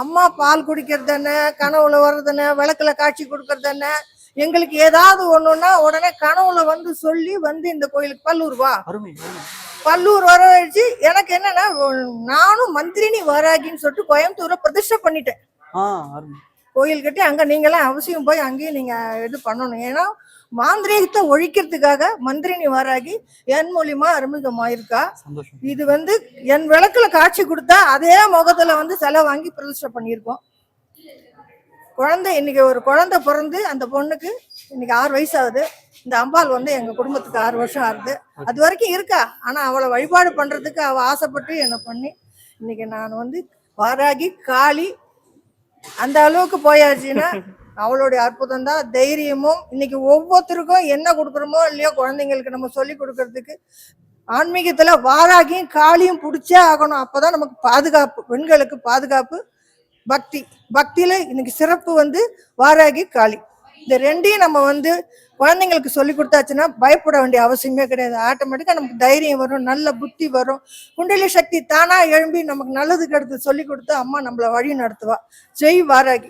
அம்மா பால் குடிக்கிறது என்ன கனவுல வர்றது என்ன விளக்குல காட்சி கொடுக்கறது என்ன எங்களுக்கு ஏதாவது ஒண்ணுன்னா உடனே கனவுல வந்து சொல்லி வந்து இந்த கோயிலுக்கு பல்லூர் வா. பல்லூர் வர வச்சு எனக்கு என்னன்னா நானும் மந்திரினி வராகின்னு சொல்லிட்டு கோயம்புத்தூரை பிரதிஷ்டை பண்ணிட்டேன். கோயில் கட்டி அங்க நீங்களாம் அவசியம் போய் அங்கேயும் நீங்க இது பண்ணணும். ஏன்னா மாந்திரீகத்தை ஒழிக்கிறதுக்காக மந்திரினி வராகி என் மூலியமா அறிமுகமாயிருக்கா. இது வந்து என் விளக்குல காட்சி கொடுத்தா அதே முகத்துல வந்து செலை வாங்கி பிரதிஷ்டை பண்ணியிருக்கோம். குழந்தை இன்னைக்கு ஒரு குழந்தை பிறந்து அந்த பொண்ணுக்கு இன்னைக்கு ஆறு வயசு ஆகுது இந்த அம்பாள் வந்து எங்க குடும்பத்துக்கு ஆறு வருஷம் ஆகுது. அது வரைக்கும் இருக்கா. ஆனா அவளை வழிபாடு பண்றதுக்கு அவ ஆசைப்பட்டு என்ன பண்ணி இன்னைக்கு நான் வந்து வாராகி காளி அந்த அளவுக்கு போயாச்சுன்னா அவளுடைய அற்புதம் தான் தைரியமும் இன்னைக்கு ஒவ்வொருத்தருக்கும் என்ன கொடுக்குறோமோ இல்லையோ குழந்தைங்களுக்கு நம்ம சொல்லி கொடுக்கறதுக்கு ஆன்மீகத்துல வாராகியும் காளியும் பிடிச்சே ஆகணும். அப்பதான் நமக்கு பாதுகாப்பு பெண்களுக்கு பாதுகாப்பு பக்தி. பக்தியில இன்னைக்கு சிறப்பு வந்து வாராகி காளி இந்த ரெண்டையும் நம்ம வந்து குழந்தைங்களுக்கு சொல்லி கொடுத்தாச்சுன்னா பயப்பட வேண்டிய அவசியமே கிடையாது. ஆட்டோமேட்டிக்காக நமக்கு தைரியம் வரும் நல்ல புத்தி வரும். குண்டலி சக்தி தானா எழும்பி நமக்கு நல்லது கெடுத்து சொல்லி கொடுத்து அம்மா நம்மளை வழி நடத்துவா. ஜெய் வாராகி.